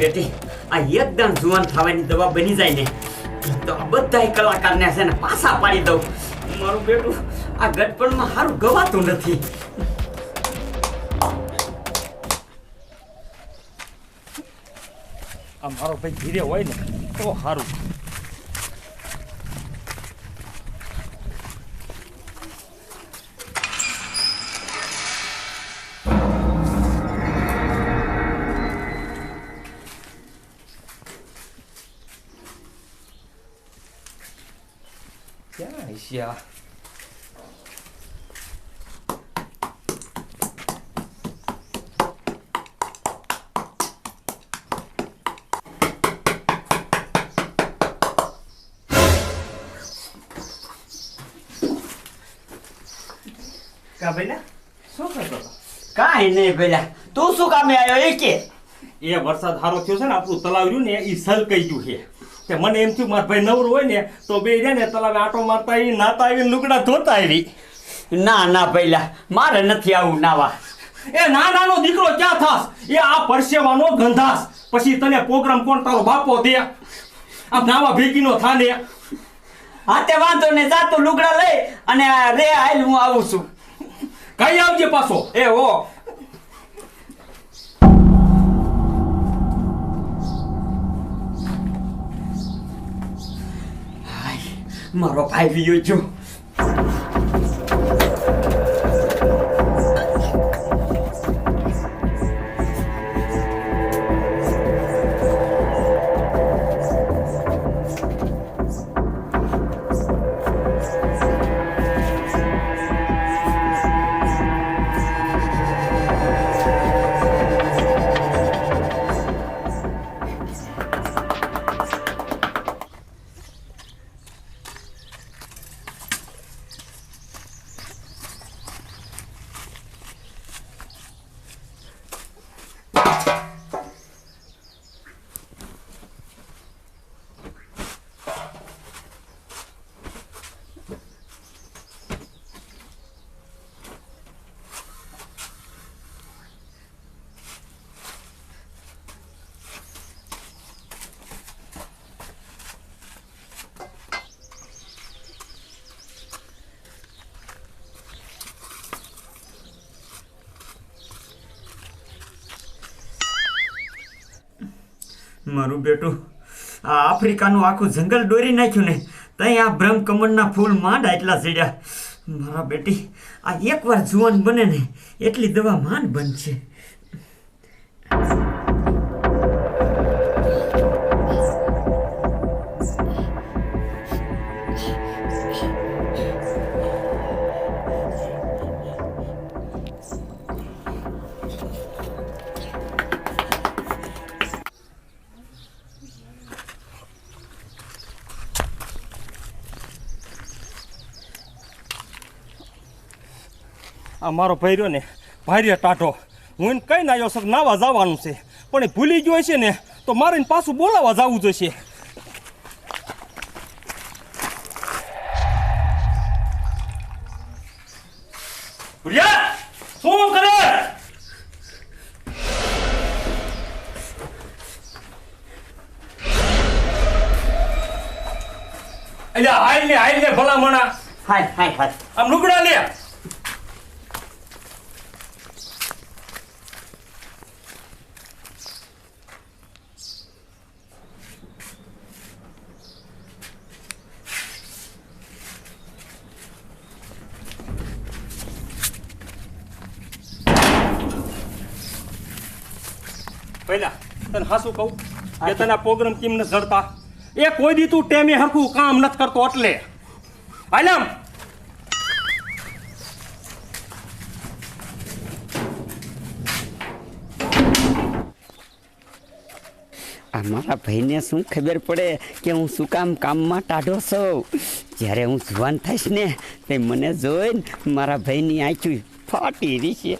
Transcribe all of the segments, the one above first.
બેટી, આ એકદમ જુવાન થવાની દવા બની જાય ને તો આ બધા કલાકારને છે ને પાછા પાડી દઉં. મારું બેટું આ ગટપણમાં સારું ગવાતું નથી. આ મારો ભાઈ ધીરે હોય ને તો સારું કા બેલા શું કરતો કાંઈ નહીં બેલા તું શું કામે આવ્યો? એ કે. એ વરસાદ સારો થયો છે ને આપણું તલાવ રહ્યું ને એ સલકાઈ ગયું છે. તે મને એમ થયું મારા ભાઈ નવરું હોય ને તો બે રહ્યા ને તલાવે આટો મારતા આવી નાતા આવી લુગડા ધોતા આવી. ના ના પેલા મારે નથી આવું નાવા. એ ના નાનો દીકરો ક્યાં થાસ એ આ પરસેવાનો ગંધાસ પછી તને પ્રોગ્રામ કોણ તારો બાપો દે? આ નાવા ભેગીનો થાને. હા તે વાંધો ને જાતું લુગડા લઈ અને રે આયલ હું આવું છું. કઈ આવજે પાછો એ હો મારો ભાઈ વિયો જો મારું બેટું. આ આફ્રિકાનું આખું જંગલ દોરી નાખ્યું ને ત્યાં આ બ્રહ્મકમળના ફૂલ માંડ એટલા ચડ્યા મારા બેટી, આ એકવાર જુવાન બને ને, એટલી દવા માંડ બનશે. આ મારો ભાઈ રહ્યો ને ભાઈ ટાઢો. હું એને કઈ ના આવ્યો સર નાવા જવાનું છે. પણ એ ભૂલી ગયો છે ને તો મારે એને પાછું બોલાવા જવું જોઈશે ભૂરિયા, શું કરે? એટલે હાલ ને હાલ ને ભલામણા. હાય હાય હાય આમ લુગડા લે. પહેલા તને હાસું કહું કે તને આ પ્રોગ્રામ કેમ ન જડતા? એ કોઈ દી તું ટેમે હરખું કામ નથી કરતો એટલે. આલમ આ મારા ભાઈને શું ખબર પડે કે હું શું કામ કામમાં ટાઢો છું? જ્યારે હું જુવાન થઈશ ને તે મને જોઈને મારા ભાઈની આંચું ફાટી રહી છે.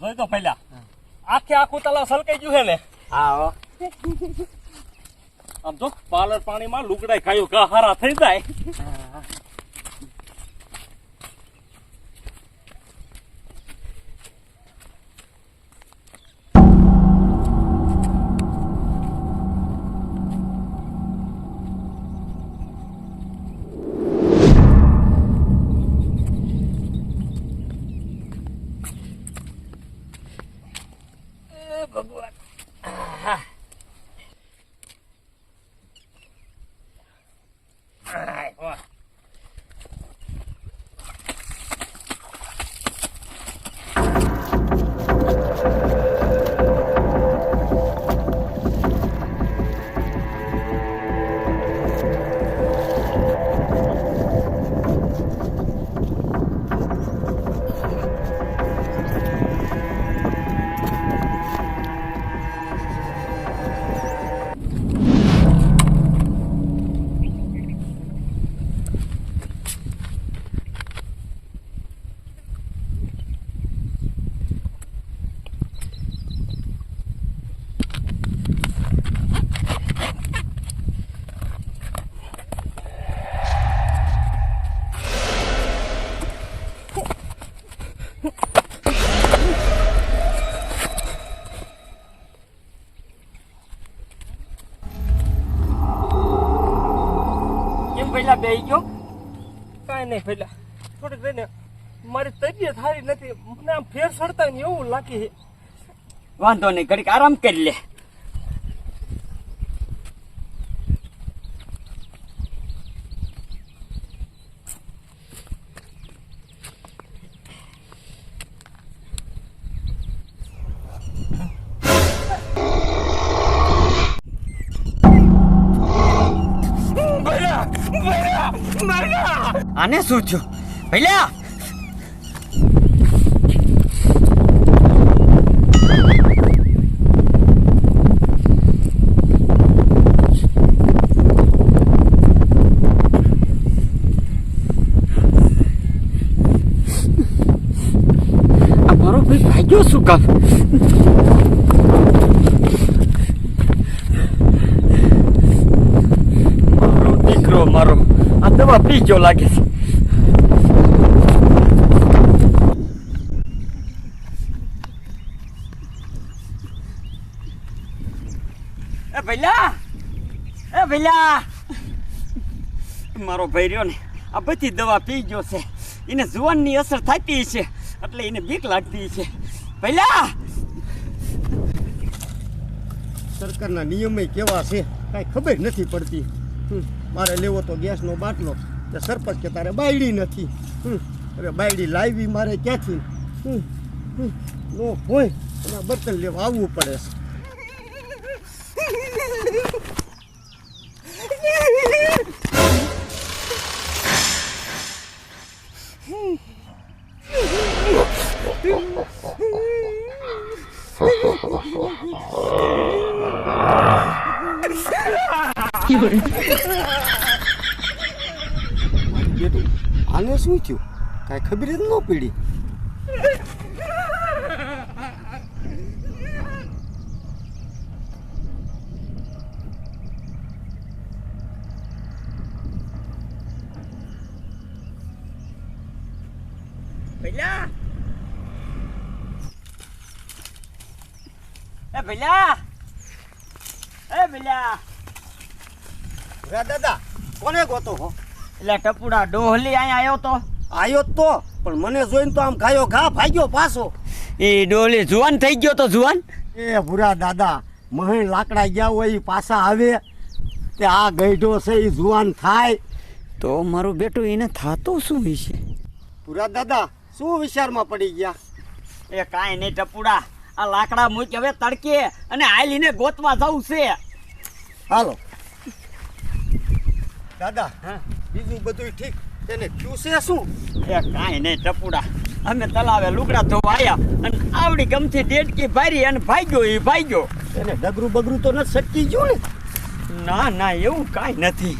જોઈ તો પહેલા. આખે આખું તલાવ સલકાઈ ગયું છે ને હા આમ જો પાલર પાણીમાં લુગડાઈ ખાયું ઘા હારા થઈ જાય. આવી ગયો. કાંઈ નહીં પેલા થોડીક રહીને મારી તબિયત સારી નથી. મને આમ ફેર સડતા ને એવું લાગે વાંધો નહીં, ઘડીક આરામ કરી લે. આને શું થયું? ભૈલા આ મારો ભાઈ ભાગ્યો શું કામ મારો દીકરો મારો આ દવા પી લાગે છે એ ભૈલા એ ભૈલા મારો ભાઈ રહ્યો ને આ બધી દવા પી ગયો છે એને જુવાનની અસર થતી છે એટલે એને બીક લાગતી છે ભૈલા સરકારના નિયમય કેવા છે કાંઈ ખબર નથી પડતી હમ, મારે લેવો તો ગેસનો બાટલો. તે સરપંચ કે તારે બાયડી નથી. અરે બાયડી લાવી મારે ક્યાંથી? નો હોય, એના બર્તન લેવા આવવું પડે છે. બેટું આને શું થયું કાંઈ ખબર જ ન પડી ભૈલા એ ભૈલા એ ભૈલા રા દાદા કોને ગોતો હો એટલે ટપુડા ડોહલી અહીંયા આવ્યો તો. આવ્યો તો પણ મને જોઈને તો આમ ગાયો ઘા ભાગ્યો પાછો. એ ડોહલી જુવાન થઈ ગયો તો જુવાન? એ ભૂરા દાદા મહી લાકડા ગયા હોય એ પાછા આવે. તે આ ગઈઢો છે એ જુવાન થાય. તો મારું બેટું એને થતું શું વિશે ભૂરા દાદા શું વિચારમાં પડી ગયા? એ કાંઈ નહીં ટપુડા આ લાકડા મૂકી હવે તડકે અને આલીને ગોતવા જવું છે. હાલો. દાદા હા. બીજું બધું ઠીક. તેને ચૂસે શું? એ કાંઈ નહીં ટપુડા. અમે તલાવે લુગડા ધોવા આવ્યા અને આવડી ગમથી ડેડકી ભારી અને ભાગ્યો એ ભાગ્યો. એને ડગરું બગરું તો ન સટકી ગયું ને? ના ના એવું કાંઈ નથી.